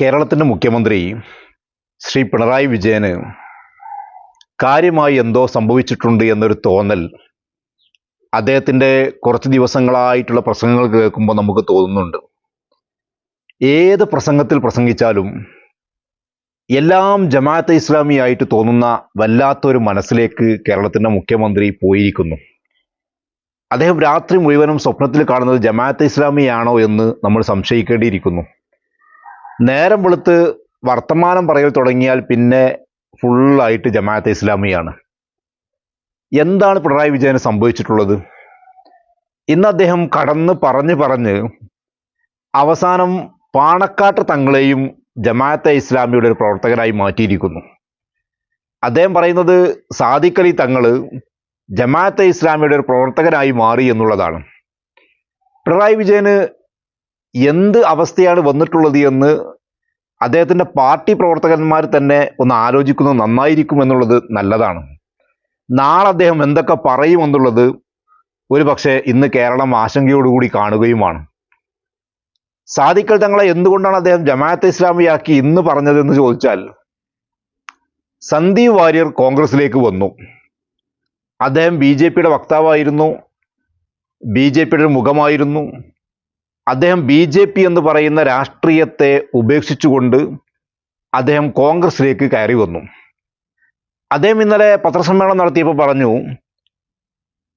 കേരളത്തിന്റെ മുഖ്യമന്ത്രി ശ്രീ പിണറായി വിജയന് കാര്യമായി എന്തോ സംഭവിച്ചിട്ടുണ്ട് എന്നൊരു തോന്നൽ അദ്ദേഹത്തിന്റെ കുറച്ച് ദിവസങ്ങളായിട്ടുള്ള പ്രസംഗങ്ങൾ കേൾക്കുമ്പോൾ നമുക്ക് തോന്നുന്നുണ്ട്. ഏത് പ്രസംഗത്തിൽ പ്രസംഗിച്ചാലും എല്ലാം ജമാഅത്തെ ഇസ്ലാമി ആയിട്ട് തോന്നുന്ന വല്ലാത്തൊരു മനസ്സിലേക്ക് കേരളത്തിന്റെ മുഖ്യമന്ത്രി പോയിരിക്കുന്നു. അദ്ദേഹം രാത്രി മുഴുവനും സ്വപ്നത്തിൽ കാണുന്നത് ജമാഅത്തെ ഇസ്ലാമിയാണോ എന്ന് നമ്മൾ സംശയിക്കേണ്ടിയിരിക്കുന്നു. നേരം വെളുത്ത് വർത്തമാനം പറയൽ തുടങ്ങിയാൽ പിന്നെ ഫുള്ളായിട്ട് ജമാഅത്തെ ഇസ്ലാമിയാണ്. എന്താണ് പിണറായി വിജയന് സംഭവിച്ചിട്ടുള്ളത്? ഇന്ന് അദ്ദേഹം കടന്ന് പറഞ്ഞ് പറഞ്ഞ് അവസാനം പാണക്കാട്ട് തങ്ങളെയും ജമാഅത്തെ ഇസ്ലാമിയുടെ ഒരു പ്രവർത്തകരായി മാറ്റിയിരിക്കുന്നു. അദ്ദേഹം പറയുന്നത് സാദിഖലി തങ്ങൾ ജമാഅത്തെ ഇസ്ലാമിയുടെ ഒരു പ്രവർത്തകനായി മാറി എന്നുള്ളതാണ്. പിണറായി വിജയന് എന്ത് അവസ്ഥയാണ് വന്നിട്ടുള്ളത് എന്ന് അദ്ദേഹത്തിന്റെ പാർട്ടി പ്രവർത്തകന്മാർ തന്നെ ഒന്ന് ആലോചിക്കുന്നത് നന്നായിരിക്കും എന്നുള്ളത് നല്ലതാണ്. നാളെ അദ്ദേഹം എന്തൊക്കെ പറയുമെന്നുള്ളത് ഒരു പക്ഷേ ഇന്ന് കേരളം ആശങ്കയോടുകൂടി കാണുകയുമാണ്. സാദിക്കൽ തങ്ങളെ എന്തുകൊണ്ടാണ് അദ്ദേഹം ജമാഅത്ത് ഇസ്ലാമിയാക്കി ഇന്ന് പറഞ്ഞതെന്ന് ചോദിച്ചാൽ സന്ദീപ് വാര്യർ കോൺഗ്രസിലേക്ക് വന്നു. അദ്ദേഹം ബി ജെ പിയുടെ വക്താവായിരുന്നു. ബി ജെ പിയുടെ മുഖമായിരുന്നു. അദ്ദേഹം ബി ജെ പി എന്ന് പറയുന്ന രാഷ്ട്രീയത്തെ ഉപേക്ഷിച്ചുകൊണ്ട് അദ്ദേഹം കോൺഗ്രസിലേക്ക് കയറി വന്നു. അദ്ദേഹം ഇന്നലെ പത്രസമ്മേളനം നടത്തിയപ്പോൾ പറഞ്ഞു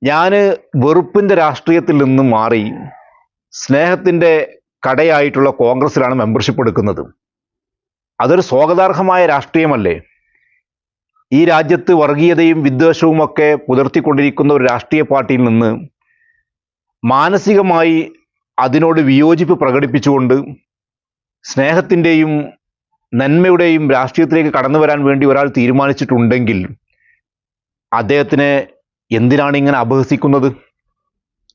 ഞാൻ വെറുപ്പിന്റെ രാഷ്ട്രീയത്തിൽ നിന്ന് മാറി സ്നേഹത്തിന്റെ കടയായിട്ടുള്ള കോൺഗ്രസിലാണ് മെമ്പർഷിപ്പ് എടുക്കുന്നത്. അതൊരു സ്വാഗതാർഹമായ രാഷ്ട്രീയമല്ലേ? ഈ രാജ്യത്ത് വർഗീയതയും വിദ്വേഷവും ഒക്കെ പുലർത്തിക്കൊണ്ടിരിക്കുന്ന ഒരു രാഷ്ട്രീയ പാർട്ടിയിൽ നിന്ന് മാനസികമായി അതിനോട് വിയോജിപ്പ് പ്രകടിപ്പിച്ചുകൊണ്ട് സ്നേഹത്തിന്റെയും നന്മയുടെയും രാഷ്ട്രീയത്തിലേക്ക് കടന്നു വരാൻ വേണ്ടി ഒരാൾ തീരുമാനിച്ചിട്ടുണ്ടെങ്കിൽ അദ്ദേഹത്തിനെ എന്തിനാണ് ഇങ്ങനെ അപഹസിക്കുന്നത്?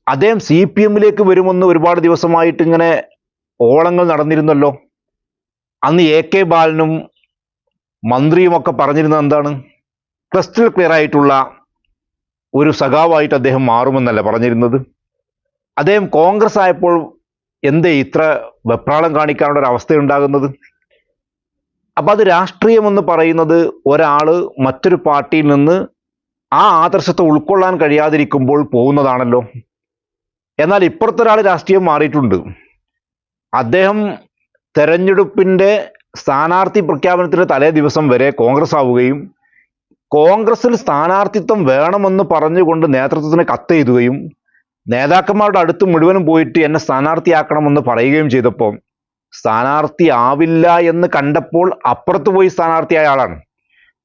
അദ്ദേഹം സി പി എമ്മിലേക്ക് വരുമെന്ന് ഒരുപാട് ദിവസമായിട്ട് ഇങ്ങനെ ഓളങ്ങൾ നടന്നിരുന്നല്ലോ. അന്ന് എ കെ ബാലനും മന്ത്രിയുമൊക്കെ പറഞ്ഞിരുന്നത് എന്താണ്? ക്രിസ്റ്റൽ ക്ലിയർ ആയിട്ടുള്ള ഒരു സഖാവായിട്ട് അദ്ദേഹം മാറുമെന്നല്ല പറഞ്ഞിരുന്നത്. അദ്ദേഹം കോൺഗ്രസ് ആയപ്പോൾ എന്തേ ഇത്ര വെപ്രാളം കാണിക്കാനുള്ള ഒരു അവസ്ഥയുണ്ടാകുന്നത്? അപ്പം അത് രാഷ്ട്രീയമെന്ന് പറയുന്നത് ഒരാൾ മറ്റൊരു പാർട്ടിയിൽ നിന്ന് ആ ആദർശത്തെ ഉൾക്കൊള്ളാൻ കഴിയാതിരിക്കുമ്പോൾ പോകുന്നതാണല്ലോ. എന്നാൽ ഇപ്പുറത്തൊരാൾ രാഷ്ട്രീയം മാറിയിട്ടുണ്ട്. അദ്ദേഹം തെരഞ്ഞെടുപ്പിന്റെ സ്ഥാനാർത്ഥി പ്രഖ്യാപനത്തിന്റെ തലേ ദിവസം വരെ കോൺഗ്രസ് ആവുകയും കോൺഗ്രസിൽ സ്ഥാനാർത്ഥിത്വം വേണമെന്ന് പറഞ്ഞുകൊണ്ട് നേതൃത്വത്തിന് കത്തെഴുതുകയും നേതാക്കന്മാരുടെ അടുത്ത് മുഴുവനും പോയിട്ട് എന്നെ സ്ഥാനാർത്ഥിയാക്കണമെന്ന് പറയുകയും ചെയ്തപ്പോൾ സ്ഥാനാർത്ഥി ആവില്ല എന്ന് കണ്ടപ്പോൾ അപ്പുറത്ത് പോയി സ്ഥാനാർത്ഥിയായ ആളാണ്.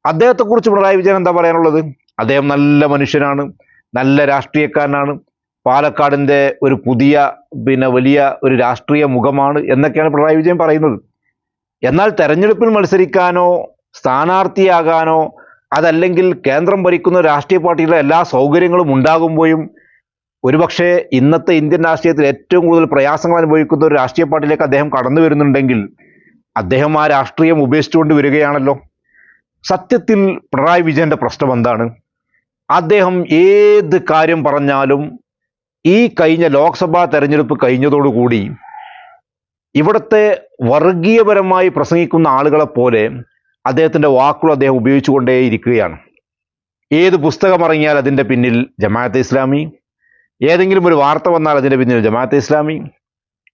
അദ്ദേഹത്തെക്കുറിച്ച് പിണറായി വിജയൻ എന്താ പറയാനുള്ളത്? അദ്ദേഹം നല്ല മനുഷ്യനാണ് നല്ല രാഷ്ട്രീയക്കാരനാണ് പാലക്കാടിന്റെ ഒരു പുതിയ പിന്നെ വലിയ ഒരു രാഷ്ട്രീയ മുഖമാണ് എന്നൊക്കെയാണ് പിണറായി വിജയൻ പറയുന്നത്. എന്നാൽ തെരഞ്ഞെടുപ്പിൽ മത്സരിക്കാനോ സ്ഥാനാർത്ഥിയാകാനോ അതല്ലെങ്കിൽ കേന്ദ്രം ഭരിക്കുന്ന രാഷ്ട്രീയ പാർട്ടിയുടെ എല്ലാ സൗകര്യങ്ങളും ഉണ്ടാകുമ്പോഴും ഒരുപക്ഷെ ഇന്നത്തെ ഇന്ത്യൻ രാഷ്ട്രീയത്തിൽ ഏറ്റവും കൂടുതൽ പ്രയാസങ്ങൾ അനുഭവിക്കുന്ന ഒരു രാഷ്ട്രീയ പാർട്ടിയിലേക്ക് അദ്ദേഹം കടന്നു വരുന്നുണ്ടെങ്കിൽ അദ്ദേഹം ആ രാഷ്ട്രീയം ഉപേക്ഷിച്ചുകൊണ്ട് വരികയാണല്ലോ. സത്യത്തിൽ പിണറായി വിജയന്റെ പ്രശ്നം എന്താണ്? അദ്ദേഹം ഏത് കാര്യം പറഞ്ഞാലും ഈ കഴിഞ്ഞ ലോക്സഭാ തെരഞ്ഞെടുപ്പ് കഴിഞ്ഞതോടുകൂടി ഇവിടുത്തെ വർഗീയപരമായി പ്രസംഗിക്കുന്ന ആളുകളെ പോലെ അദ്ദേഹത്തിന്റെ വാക്കുകൾ അദ്ദേഹം ഉപയോഗിച്ചുകൊണ്ടേയിരിക്കുകയാണ്. ഏത് പുസ്തകം ഇറങ്ങിയാൽ അതിന്റെ പിന്നിൽ ജമാഅത്തെ ഇസ്ലാമി ഏതെങ്കിലും ഒരു വാർത്ത വന്നാൽ അതിന്റെ പിന്നിൽ ജമാഅത്തെ ഇസ്ലാമി.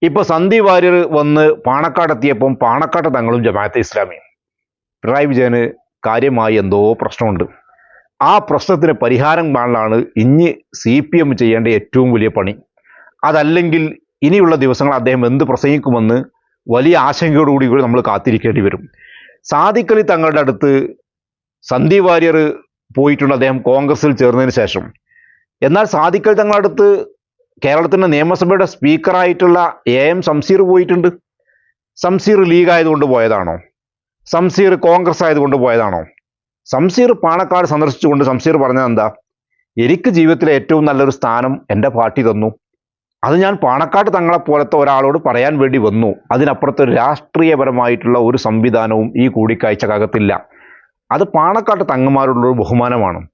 ഇപ്പോൾ സന്ധി വാര്യർ വന്ന് പാണക്കാട് പാണക്കാടെത്തിയപ്പം പാണക്കാട്ട് തങ്ങളും ജമാഅത്തെ ഇസ്ലാമി. പിണറായി വിജയന് കാര്യമായി എന്തോ പ്രശ്നമുണ്ട്. ആ പ്രശ്നത്തിന് പരിഹാരം കാണലാണ് ഇനി സി പി എം ചെയ്യേണ്ട ഏറ്റവും വലിയ പണി. അതല്ലെങ്കിൽ ഇനിയുള്ള ദിവസങ്ങൾ അദ്ദേഹം എന്ത് പ്രസംഗിക്കുമെന്ന് വലിയ ആശങ്കയോടുകൂടി കൂടി നമ്മൾ കാത്തിരിക്കേണ്ടി വരും. സാദിഖലി തങ്ങളുടെ അടുത്ത് സന്ധി വാര്യർ പോയിട്ടുണ്ട് അദ്ദേഹം കോൺഗ്രസിൽ ചേർന്നതിന് ശേഷം. എന്നാൽ സാദിഖൽ തങ്ങളുടെ അടുത്ത് കേരളത്തിന്റെ നിയമസഭയുടെ സ്പീക്കറായിട്ടുള്ള എ എം സംസീർ പോയിട്ടുണ്ട്. സംസീർ ലീഗ് ആയതുകൊണ്ട് പോയതാണോ? സംസീർ കോൺഗ്രസ് ആയതുകൊണ്ട് പോയതാണോ? സംസീർ പാണക്കാട് സന്ദർശിച്ചുകൊണ്ട് സംസീർ പറഞ്ഞത് എന്താ? എനിക്ക് ജീവിതത്തിലെ ഏറ്റവും നല്ലൊരു സ്ഥാനം എന്റെ പാർട്ടി തന്നു. അത് ഞാൻ പാണക്കാട് തങ്ങളെ പോലത്തെ ഒരാളോട് പറയാൻ വേണ്ടി വന്നു. അതിനപ്പുറത്ത് രാഷ്ട്രീയപരമായിട്ടുള്ള ഒരു സംവിധാനവും ഈ കൂടിക്കാഴ്ചക്കകത്തില്ല. അത് പാണക്കാട്ട് തങ്ങന്മാരോടുള്ള ഒരു ബഹുമാനമാണ്.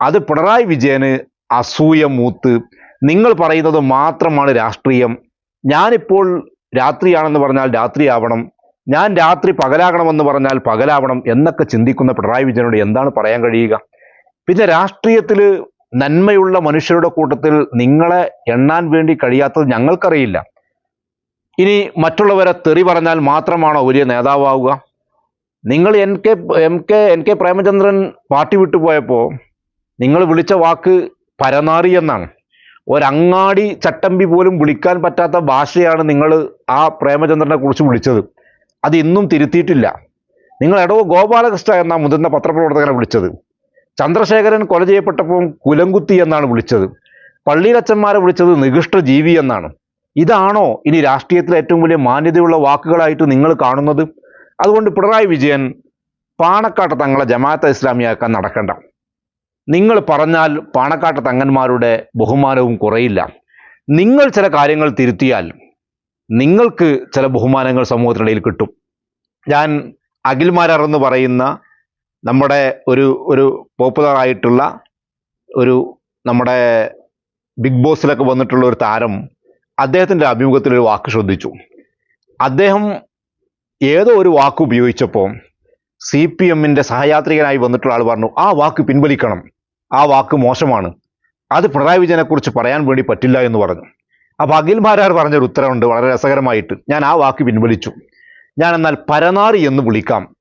അത് പിണറായി വിജയന് അസൂയ മൂത്ത്. നിങ്ങൾ പറയുന്നത് മാത്രമാണ് രാഷ്ട്രീയം. ഞാനിപ്പോൾ രാത്രിയാണെന്ന് പറഞ്ഞാൽ രാത്രിയാവണം. ഞാൻ രാത്രി പകലാകണമെന്ന് പറഞ്ഞാൽ പകലാവണം എന്നൊക്കെ ചിന്തിക്കുന്ന പിണറായി വിജയനോട് എന്താണ് പറയാൻ കഴിയുക? പിന്നെ രാഷ്ട്രീയത്തിൽ നന്മയുള്ള മനുഷ്യരുടെ കൂട്ടത്തിൽ നിങ്ങളെ എണ്ണാൻ വേണ്ടി കഴിയാത്തത് ഞങ്ങൾക്കറിയില്ല. ഇനി മറ്റുള്ളവരെ തെറി പറഞ്ഞാൽ മാത്രമാണോ വലിയ നേതാവാവുക? നിങ്ങൾ N K M K N K Premachandran party വിട്ടുപോയപ്പോൾ നിങ്ങൾ വിളിച്ച വാക്ക് പരനാറി എന്നാണ്. ഒരങ്ങാടി ചട്ടമ്പി പോലും വിളിക്കാൻ പറ്റാത്ത ഭാഷയാണ് നിങ്ങൾ ആ പ്രേമചന്ദ്രനെ കുറിച്ച് വിളിച്ചത്. അത് ഇന്നും തിരുത്തിയിട്ടില്ല. നിങ്ങൾ എടവോ ഗോപാലകൃഷ്ണ എന്ന മുതിർന്ന പത്രപ്രവർത്തകനെ വിളിച്ചത്. ചന്ദ്രശേഖരൻ കൊല ചെയ്യപ്പെട്ടപ്പോൾ കുലംകുത്തി എന്നാണ് വിളിച്ചത്. പള്ളിയിലച്ചന്മാരെ വിളിച്ചത് നികൃഷ്ട ജീവി എന്നാണ്. ഇതാണോ ഇനി രാഷ്ട്രീയത്തിൽ ഏറ്റവും വലിയ മാന്യതയുള്ള വാക്കുകളായിട്ട് നിങ്ങൾ കാണുന്നത്? അതുകൊണ്ട് പിണറായി വിജയൻ പാണക്കാട്ട് തങ്ങളെ ജമാഅത്തെ ഇസ്ലാമിയാക്കാൻ നടക്കണ്ട. നിങ്ങൾ പറഞ്ഞാൽ പാണക്കാട്ട് തങ്ങന്മാരുടെ ബഹുമാനവും കുറയില്ല. നിങ്ങൾ ചില കാര്യങ്ങൾ തിരുത്തിയാൽ നിങ്ങൾക്ക് ചില ബഹുമാനങ്ങൾ സമൂഹത്തിനിടയിൽ കിട്ടും. ഞാൻ അഖിൽമാരാർ എന്ന് പറയുന്ന നമ്മുടെ ഒരു ഒരു പോപ്പുലർ ആയിട്ടുള്ള ഒരു നമ്മുടെ ബിഗ് ബോസിലൊക്കെ വന്നിട്ടുള്ള ഒരു താരം അദ്ദേഹത്തിന്റെ അഭിമുഖത്തിൽ ഒരു വാക്ക് ശ്രദ്ധിച്ചു. അദ്ദേഹം ഏതോ ഒരു വാക്ക് ഉപയോഗിച്ചപ്പോൾ സി പി എമ്മിന്റെ സഹയാത്രികനായി വന്നിട്ടുള്ള ആൾ പറഞ്ഞു ആ വാക്ക് പിൻവലിക്കണം. ആ വാക്ക് മോശമാണ്. അത് പിണറായി വിജയനെക്കുറിച്ച് പറയാൻ വേണ്ടി പറ്റില്ല എന്ന് പറഞ്ഞു. അപ്പോൾ അഖിൽ മാരാർ പറഞ്ഞൊരു ഉത്തരവുണ്ട് വളരെ രസകരമായിട്ട്. ഞാൻ ആ വാക്ക് പിൻവലിച്ചു. ഞാൻ എന്നാൽ പരനാറി എന്ന് വിളിക്കാം.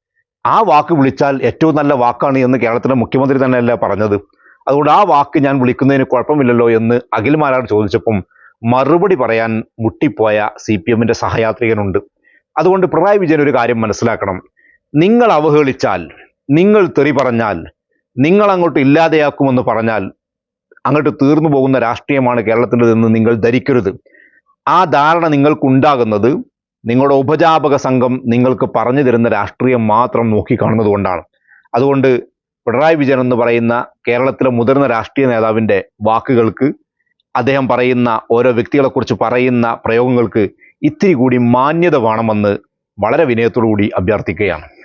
ആ വാക്ക് വിളിച്ചാൽ ഏറ്റവും നല്ല വാക്കാണ് എന്ന് കേരളത്തിലെ മുഖ്യമന്ത്രി തന്നെയല്ലേ പറഞ്ഞത്. അതുകൊണ്ട് ആ വാക്ക് ഞാൻ വിളിക്കുന്നതിന് കുഴപ്പമില്ലല്ലോ എന്ന് അഖിൽ മാരാർ ചോദിച്ചപ്പം മറുപടി പറയാൻ മുട്ടിപ്പോയ സി പി എമ്മിന്റെ സഹയാത്രികനുണ്ട്. അതുകൊണ്ട് പിണറായി വിജയൻ ഒരു കാര്യം മനസ്സിലാക്കണം. നിങ്ങൾ അവഹേളിച്ചാൽ നിങ്ങൾ തെറി പറഞ്ഞാൽ നിങ്ങൾ അങ്ങോട്ട് ഇല്ലാതെയാക്കുമെന്ന് പറഞ്ഞാൽ അങ്ങോട്ട് തീർന്നു പോകുന്ന രാഷ്ട്രീയമാണ് കേരളത്തിന്റെതെന്ന് നിങ്ങൾ ധരിക്കരുത്. ആ ധാരണ നിങ്ങൾക്കുണ്ടാകുന്നത് നിങ്ങളുടെ ഉപജാപക സംഘം നിങ്ങൾക്ക് പറഞ്ഞു തരുന്ന രാഷ്ട്രീയം മാത്രം നോക്കിക്കാണുന്നത് കൊണ്ടാണ്. അതുകൊണ്ട് പിണറായി വിജയൻ എന്ന് പറയുന്ന കേരളത്തിലെ മുതിർന്ന രാഷ്ട്രീയ നേതാവിന്റെ വാക്കുകൾക്ക് അദ്ദേഹം പറയുന്ന ഓരോ വ്യക്തികളെക്കുറിച്ച് പറയുന്ന പ്രയോഗങ്ങൾക്ക് ഇത്തിരി കൂടി മാന്യത വേണമെന്ന് വളരെ വിനയത്തോടു കൂടി അഭ്യർത്ഥിക്കുകയാണ്.